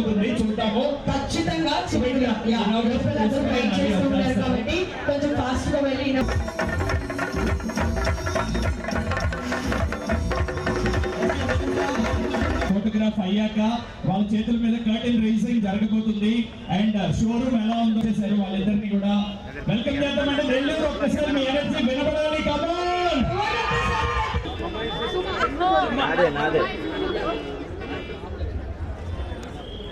ఉండబోతుంది చూద్దాము. ఖచ్చితంగా కాబట్టి కొంచెం ఫాస్ట్గా వెళ్ళి ఫోటోగ్రాఫ్ అయ్యాక వాళ్ళ చేతుల మీద కర్టెన్ రైజింగ్ జరగబోతుంది. అండ్ షోరూమ్ ఎలా ఉందో చేశారు వాళ్ళిద్దరిని కూడా. వెల్కమ్ చేద్దామంటే నెల్లూరు ఒక్కసారి మీ ఎనర్జీ వినపడాలి కమాన్ నాదే నాదే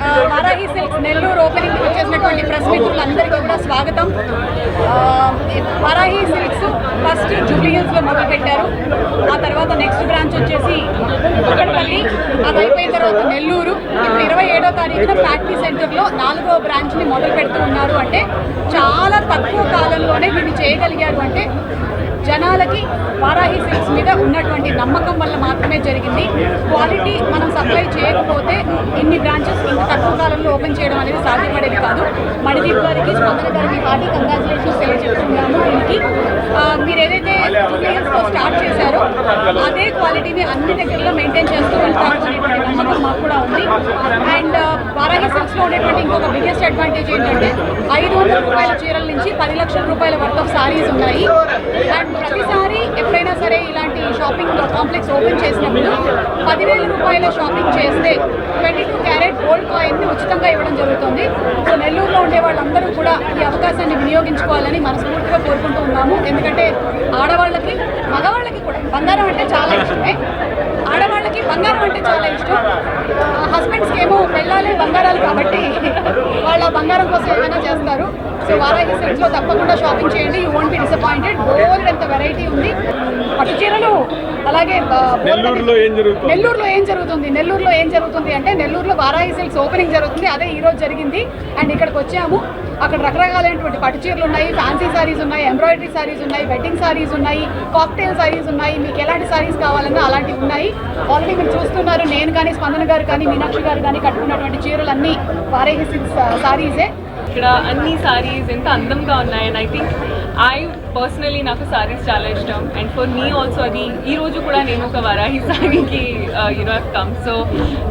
ఆ, Varahi silks Nellore opening press మిత్రులందరికీ కూడా స్వాగతం. ఆ, సిల్క్స్ ఫస్ట్ జూబ్లీహిల్స్లో మొదలుపెట్టారు. ఆ తర్వాత నెక్స్ట్ బ్రాంచ్ వచ్చేసి కుక్కడపల్లి అది అయిపోయిన తర్వాత నెల్లూరు. ఇప్పుడు ఇరవై ఏడో తారీఖున ఫ్యాక్టరీ సెంటర్లో నాలుగో బ్రాంచ్ని మొదలు పెడుతూ ఉన్నారు. అంటే చాలా తక్కువ కాలంలోనే దీన్ని చేయగలిగారు. అంటే జనాలకి వారాహి సిల్క్స్ మీద ఉన్నటువంటి నమ్మకం వల్ల మాత్రమే జరిగింది. క్వాలిటీ మనం సప్లై చేయకపోతే ఇన్ని బ్రాంచెస్ ఇంత తక్కువ కాలంలో ఓపెన్ చేయడం అనేది సాధ్యపడేది కాదు. మణిదీప్ గారికి స్పందన గారికి పార్టీ కంగ్రాచులేషన్స్ తెలియజేస్తున్నాము దీనికి. మీరు ఏదైతే జూబ్లీహిల్స్లో స్టార్ట్ చేశారో అదే క్వాలిటీని అన్ని దగ్గరలో మెయింటైన్ చేస్తూ వెళ్తారు అనేటువంటి నమ్మకం మాకు కూడా ఉంది. అండ్ ఉండేటువంటి ఇంకొక బిగ్గెస్ట్ అడ్వాంటేజ్ ఏంటంటే ఐదు వందల రూపాయల చీరల నుంచి పది లక్షల రూపాయల వర్త్ ఆఫ్ సారీస్ ఉన్నాయి. అండ్ ప్రతిసారి ఎప్పుడైనా సరే ఇలాంటి షాపింగ్ కాంప్లెక్స్ ఓపెన్ చేసినప్పుడు పదివేల రూపాయల షాపింగ్ చేస్తే ట్వంటీ టూ క్యారెట్ గోల్డ్ కాయిన్ని ఉచితంగా ఇవ్వడం జరుగుతుంది. సో నెల్లూరులో ఉండే వాళ్ళందరూ కూడా ఈ అవకాశాన్ని వినియోగించుకోవాలని మనస్ఫూర్తిగా కోరుకుంటూ ఉన్నాము. ఎందుకంటే ఆడవాళ్ళకి మగవాళ్ళకి కూడా బంగారం అంటే చాలా ఇష్టమే. ఆడవాళ్ళకి బంగారం అంటే చాలా ఇష్టం. హస్బెండ్స్కి ఏమో బంగారాలు కాబట్టి వాళ్ళ బంగారం కోసం ఏమైనా చేస్తారు. సో వారాహి సెట్స్లో తప్పకుండా షాపింగ్ చేయండి. You won't be disappointed bold ఎంత వెరైటీ ఉంది. అలాగే నెల్లూరులో ఏం జరుగుతుంది? నెల్లూరులో ఏం జరుగుతుంది? నెల్లూరులో ఏం జరుగుతుంది అంటే నెల్లూరులో వారాహి సిల్క్స్ ఓపెనింగ్ జరుగుతుంది. అదే ఈ రోజు జరిగింది. అండ్ ఇక్కడికి వచ్చాము. అక్కడ రకరకాలైనటువంటి పట్టు చీరలు ఉన్నాయి ఫ్యాన్సీ సారీస్ ఉన్నాయి ఎంబ్రాయిడరీ సారీస్ ఉన్నాయి వెడ్డింగ్ సారీస్ ఉన్నాయి కాక్టైల్ సారీస్ ఉన్నాయి. మీకు ఎలాంటి సారీస్ కావాలన్నా అలాంటివి ఉన్నాయి. ఆల్రెడీ మీరు చూస్తున్నారు. నేను కానీ స్పందన గారు కానీ మీనాక్షి గారు కానీ కట్టుకున్నటువంటి చీరలు అన్నీ వారాహి సిల్క్స్ సారీసే. ఇక్కడ అన్ని సారీస్ ఎంత అందంగా ఉన్నాయి and I think I personally నాకు సారీస్ చాలా ఇష్టం. అండ్ ఫర్ మీ ఆల్సో అది ఈ రోజు కూడా నేను ఒక వరాహి సారీకి యూనో కమ్ సో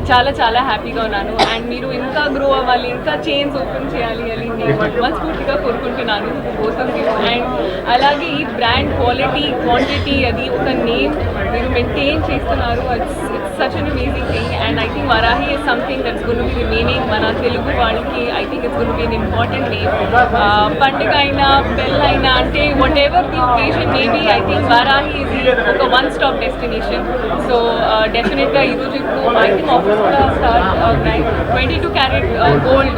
చాలా చాలా హ్యాపీగా ఉన్నాను. అండ్ మీరు ఇంకా గ్రో అవ్వాలి ఇంకా చేంజ్ ఓపెన్ చేయాలి అని నేను మనస్ఫూర్తిగా కోరుకుంటున్నాను. కోసం అండ్ అలాగే ఈ బ్రాండ్ క్వాలిటీ క్వాంటిటీ అది ఒక నేమ్ మీరు మెయింటైన్ చేస్తున్నారు. It's such an amazing thing Varahi is something that's gonna be remaining మన తెలుగు వాళ్ళకి I think it's gonna be an important name పండుగ అయినా పెళ్ళైనా అంటే whatever the occasion maybe I think Varahi ఇది ఒక వన్ స్టాప్ డెస్టినేషన్ సో డెఫినెట్గా ఈరోజు ఇప్పుడు ఐ థింక్ ఆఫీస్ కూడా స్టార్ట్ అవుతున్నాయి. ట్వంటీ టూ క్యారెట్ గోల్డ్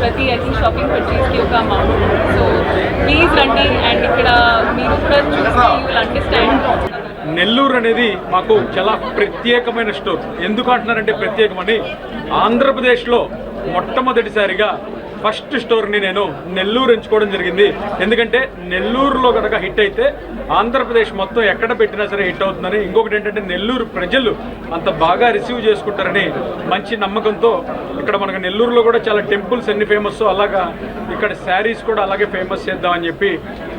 ప్రతి ఐ థింక్ షాపింగ్ పర్చేస్కి ఒక అమౌంట్ సో ప్లీజ్ రండి. అండ్ ఇక్కడ మీరు కూడా చూసి యూ విల్ అండర్స్టాండ్ నెల్లూరు అనేది మాకు చాలా ప్రత్యేకమైన స్టోర్. ఎందుకు అంటున్నారంటే ప్రత్యేకమని ఆంధ్రప్రదేశ్లో మొట్టమొదటిసారిగా ఫస్ట్ స్టోర్ని నేను నెల్లూరు ఎంచుకోవడం జరిగింది. ఎందుకంటే నెల్లూరులో కనుక హిట్ అయితే ఆంధ్రప్రదేశ్ మొత్తం ఎక్కడ పెట్టినా సరే హిట్ అవుతుందని. ఇంకొకటి ఏంటంటే నెల్లూరు ప్రజలు అంత బాగా రిసీవ్ చేసుకుంటారని మంచి నమ్మకంతో ఇక్కడ మనకు నెల్లూరులో కూడా చాలా టెంపుల్స్ ఎన్ని ఫేమస్ అలాగా ఇక్కడ శారీస్ కూడా అలాగే ఫేమస్ చేద్దామని చెప్పి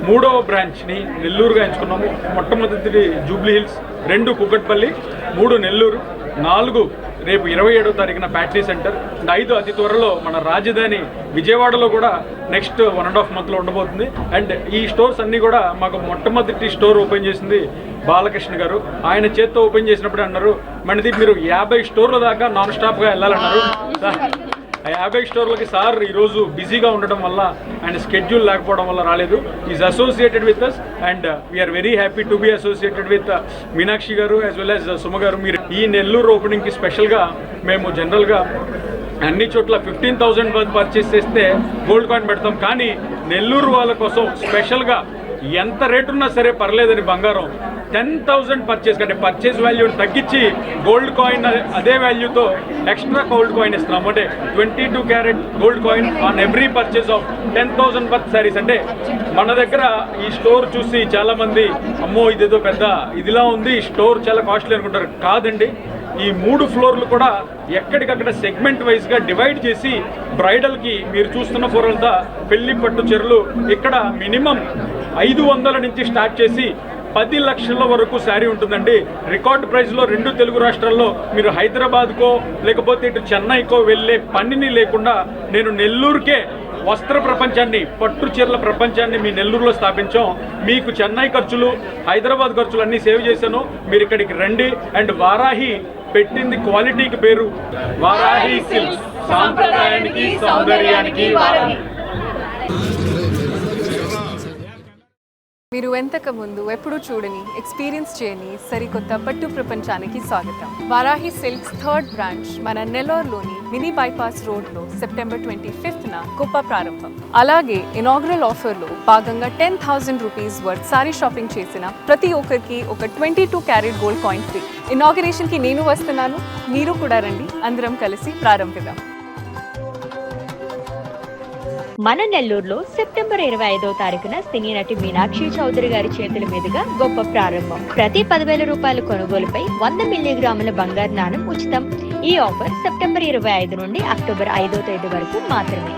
మూడవ బ్రాంచ్ని నెల్లూరుగా ఎంచుకున్నాము. మొట్టమొదటిది జూబ్లీ హిల్స్ రెండు కుకట్పల్లి మూడు నెల్లూరు నాలుగు రేపు ఇరవై ఏడో తారీఖున ఫ్యాక్టరీ సెంటర్ అండ్ ఐదు అతి త్వరలో మన రాజధాని విజయవాడలో కూడా నెక్స్ట్ వన్ అండ్ హాఫ్ మంత్లో ఉండబోతుంది. అండ్ ఈ స్టోర్స్ అన్నీ కూడా మాకు మొట్టమొదటి స్టోర్ ఓపెన్ చేసింది బాలకృష్ణ గారు. ఆయన చేత్తో ఓపెన్ చేసినప్పుడు అన్నారు మనది మీరు యాభై స్టోర్ల దాకా నాన్ స్టాప్గా వెళ్ళాలన్నారు. యాభై స్టోర్లకి సార్ ఈరోజు బిజీగా ఉండడం వల్ల అండ్ స్కెడ్యూల్ లేకపోవడం వల్ల రాలేదు. Is associated with us and we are very happy to be associated with Meenakshi garu as well as Suma గారు. మీరు ఈ నెల్లూరు ఓపెనింగ్కి స్పెషల్గా మేము జనరల్గా అన్ని చోట్ల ఫిఫ్టీన్ థౌసండ్ పర్చేస్ చేస్తే గోల్డ్ కాయిన్ పెడతాం. కానీ నెల్లూరు వాళ్ళ కోసం స్పెషల్గా ఎంత రేటు ఉన్నా సరే పర్లేదని బంగారం. టెన్ థౌజండ్ పర్చేస్ అంటే పర్చేస్ వాల్యూని తగ్గించి గోల్డ్ కాయిన్ అదే వాల్యూతో ఎక్స్ట్రా గోల్డ్ కాయిన్ ఇస్తున్నాం. అంటే twenty two carat gold coin on every purchase of ten thousand worth saris అంటే మన దగ్గర ఈ స్టోర్ చూసి చాలా మంది అమ్మో ఇదేదో పెద్ద ఇదిలా ఉంది ఈ స్టోర్ చాలా కాస్ట్లీ అనుకుంటారు. కాదండి. ఈ మూడు ఫ్లోర్లు కూడా ఎక్కడికక్కడ సెగ్మెంట్ వైజ్గా డివైడ్ చేసి బ్రైడల్కి మీరు చూస్తున్న ఫ్లోర్ అంతా పెళ్ళి పట్టు చీరలు. ఇక్కడ మినిమం ఐదు వందల నుంచి స్టార్ట్ చేసి పది లక్షల వరకు శారీ ఉంటుందండి. రికార్డ్ ప్రైస్లో రెండు తెలుగు రాష్ట్రాల్లో మీరు హైదరాబాద్కో లేకపోతే ఇటు చెన్నైకో వెళ్ళే పనిని లేకుండా నేను నెల్లూరుకే వస్త్ర ప్రపంచాన్ని పట్టు చీరల ప్రపంచాన్ని మీ నెల్లూరులో స్థాపించాం. మీకు చెన్నై ఖర్చులు హైదరాబాద్ ఖర్చులు అన్నీ సేవ్ చేశాను. మీరు ఇక్కడికి రండి. అండ్ వారాహి పెట్టింది క్వాలిటీకి పేరు వారాహి సిల్క్స్. సాంప్రదాయానికి సౌందర్యానికి వారాహి. మీరు వెంతక ముందు ఎప్పుడూ చూడని ఎక్స్పీరియన్స్ చేయని సరికొత్త పట్టు ప్రపంచానికి స్వాగతం. వారాహి సిల్క్స్ థర్డ్ బ్రాంచ్ మన నెల్లూరులోని మినీ బైపాస్ రోడ్లో సెప్టెంబర్ ట్వంటీ ఫిఫ్త్న గొప్ప ప్రారంభం. అలాగే ఇనాగ్రల్ ఆఫర్లో భాగంగా ten thousand rupees worth sari shopping చేసిన ప్రతి ఒక్కరికి ఒక twenty two carat gold coin free. ఇనాగరేషన్కి నేను వస్తున్నాను. మీరు కూడా రండి. అందరం కలిసి ప్రారంభిద్దాం. మన నెల్లూరులో సెప్టెంబర్ ఇరవై ఐదో తారీఖున సినీ నటి మీనాక్షి చౌదరి గారి చేతుల మీదుగా గొప్ప ప్రారంభం. ప్రతి పదివేల రూపాయల కొనుగోలుపై వంద మిల్లీగ్రాముల బంగారు నాణం ఉచితం. ఈ ఆఫర్ సెప్టెంబర్ ఇరవై ఐదు నుండి అక్టోబర్ ఐదో తేదీ వరకు మాత్రమే.